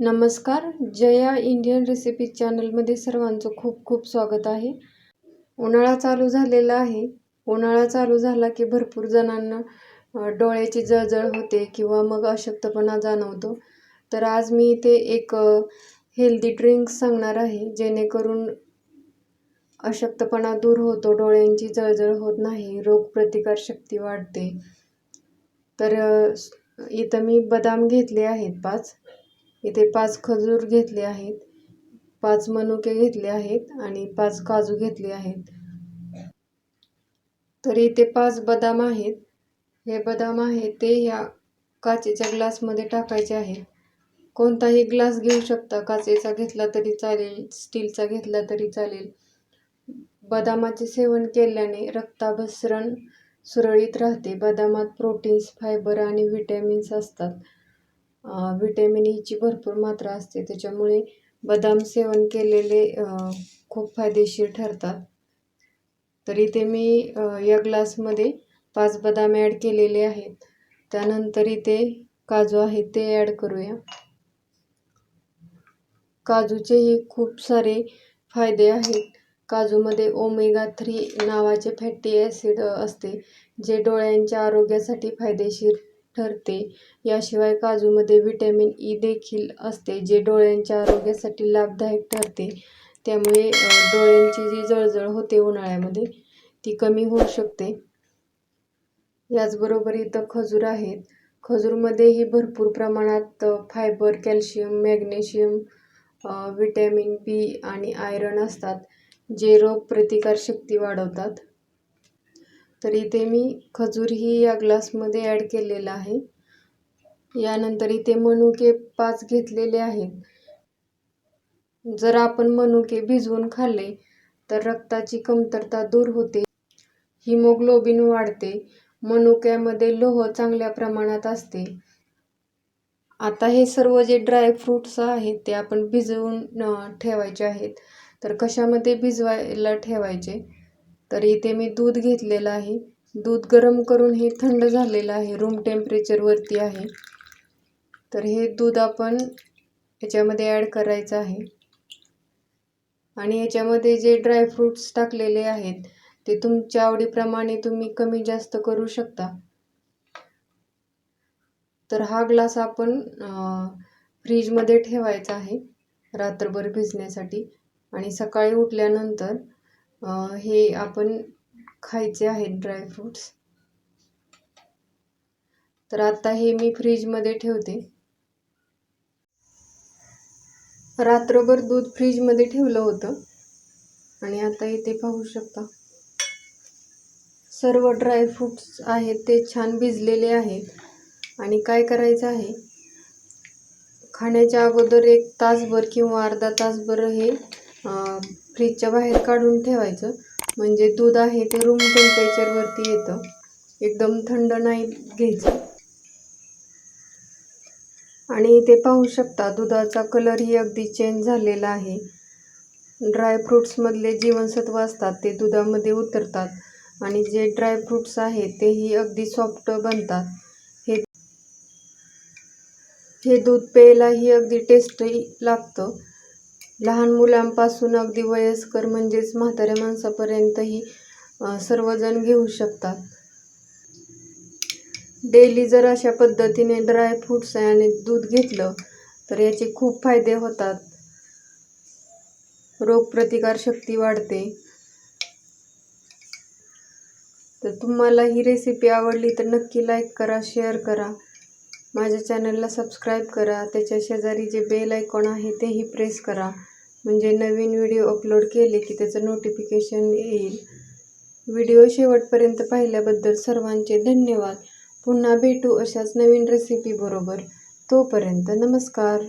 नमस्कार Jaya Indian recipe चॅनलमध्ये सर्वांचं खूप खूप स्वागत आहे. उन्हाळा चालू झालेला आहे. उन्हाळा चालू झाला की भरपूर जणांना डोळ्याची जळजळ होते किंवा मग अशक्तपणा जाणवतो. तर आज मी इथे एक हेल्दी ड्रिंक सांगणार आहे जेणेकरून अशक्तपणा दूर होतो डोळ्यांची जळजळ होत नाही रोगप्रतिकारशक्ती वाढते. तर इथं मी बदाम घेतले आहेत पाच. इथे पाच खजूर घेतले आहेत पाच मनुके घेतले आहेत आणि पाच काजू घेतले आहेत. तर इथे पाच बदाम आहेत. हे बदाम आहेत ते ह्या काचेच्या ग्लासमध्ये टाकायचे आहेत कोणताही ग्लास घेऊ शकता. काचेचा घेतला तरी चालेल स्टीलचा घेतला तरी चालेल. बदामाचे सेवन केल्याने रक्ताभिसरण सुरळीत राहते. बदामात प्रोटीन्स फायबर आणि व्हिटॅमिन्स असतात. व्हिटॅमिन ईची e भरपूर मात्रा असते. त्याच्यामुळे बदाम सेवन केलेले खूप फायदेशीर ठरतात. तर इथे मी या ग्लासमध्ये पाच बदाम ॲड केलेले आहेत. त्यानंतर इथे काजू आहेत ते ॲड करूया. काजूचेही खूप सारे फायदे आहेत. काजूमध्ये ओमेगा थ्री नावाचे फॅटी ॲसिड असते जे डोळ्यांच्या आरोग्यासाठी फायदेशीर. ठरते. याशिवाय काजूमध्ये व्हिटॅमिन ई देखील असते जे डोळ्यांच्या आरोग्यासाठी लाभदायक ठरते. त्यामुळे डोळ्यांची जी जळजळ होते उन्हाळ्यामध्ये ती कमी होऊ शकते. याचबरोबर इथं खजूर आहेत. खजूरमध्येही भरपूर प्रमाणात fibre calcium magnesium vitamin B आणि आयरन असतात जे रोगप्रतिकारशक्ती वाढवतात. तर इथे मी खजूरही या ग्लासमध्ये ॲड केलेला आहे. यानंतर इथे मनुके पाच घेतलेले आहेत. जर आपण मनुके भिजवून खाल्ले तर रक्ताची कमतरता दूर होते. हिमोग्लोबिन वाढते. मनुक्यामध्ये लोह चांगल्या प्रमाणात असते. आता हे सर्व जे ड्रायफ्रूट्स आहेत ते आपण भिजवून ठेवायचे आहेत. तर कशामध्ये भिजवायला ठेवायचे? तर इथे मी दूध घेतलेलं आहे. दूध गरम करून हे थंड झालेलं आहे. रूम टेम्परेचरवरती आहे. तर हे दूध आपण याच्यामध्ये ॲड करायचं आहे. आणि याच्यामध्ये जे ड्रायफ्रूट्स टाकलेले आहेत ते तुमच्या आवडीप्रमाणे तुम्ही कमी जास्त करू शकता. तर हा ग्लास आपण फ्रीजमध्ये ठेवायचा आहे. रात्रभर भिजण्यासाठी. आणि सकाळी उठल्यानंतर हे आपण खायचे आहेत ड्रायफ्रूट्स तर आता हे मी फ्रीजमध्ये ठेवते. रात्रभर दूध फ्रीजमध्ये ठेवलं होतं. आणि आता इथे पाहू शकता. सर्व ड्रायफ्रूट्स आहेत ते छान भिजलेले आहेत. आणि काय करायचं आहे? खाण्याच्या अगोदर एक तासभर किंवा अर्धा तासभर हे फ्रीजच्या बाहेर काढून ठेवायचं. म्हणजे दूध आहे ते रूम टेम्परेचरवरती येतं. एकदम थंड नाही घ्यायचं. आणि इथे पाहू शकता दुधाचा कलरही अगदी चेंज झालेला आहे. ड्रायफ्रूट्समधले जीवनसत्व असतात ते दुधामध्ये उतरतात. आणि जे ड्रायफ्रूट्स आहेत तेही अगदी सॉफ्ट बनतात. हे हे दूध प्यायलाही अगदी टेस्टही लागतं. लहान मुलांपासून अगदी वयस्कर म्हणजेच म्हाताऱ्या माणसापर्यंतही सर्वजण घेऊ शकतात. डेली जर अशा पद्धतीने ड्रायफ्रूट्स आणि दूध घेतलं तर याचे खूप फायदे होतात. रोगप्रतिकारशक्ती वाढते. तर तुम्हाला ही रेसिपी आवडली तर नक्की लाईक करा शेअर करा. माझ्या चॅनलला सबस्क्राईब करा त्याच्या शेजारी जे बेल आयकॉन आहे तेही प्रेस करा. म्हणजे नवीन व्हिडिओ अपलोड केले की त्याचं नोटिफिकेशन येईल. व्हिडिओ शेवटपर्यंत पाहिल्याबद्दल सर्वांचे धन्यवाद. पुन्हा भेटू अशाच नवीन रेसिपी बरोबर. तोपर्यंत नमस्कार.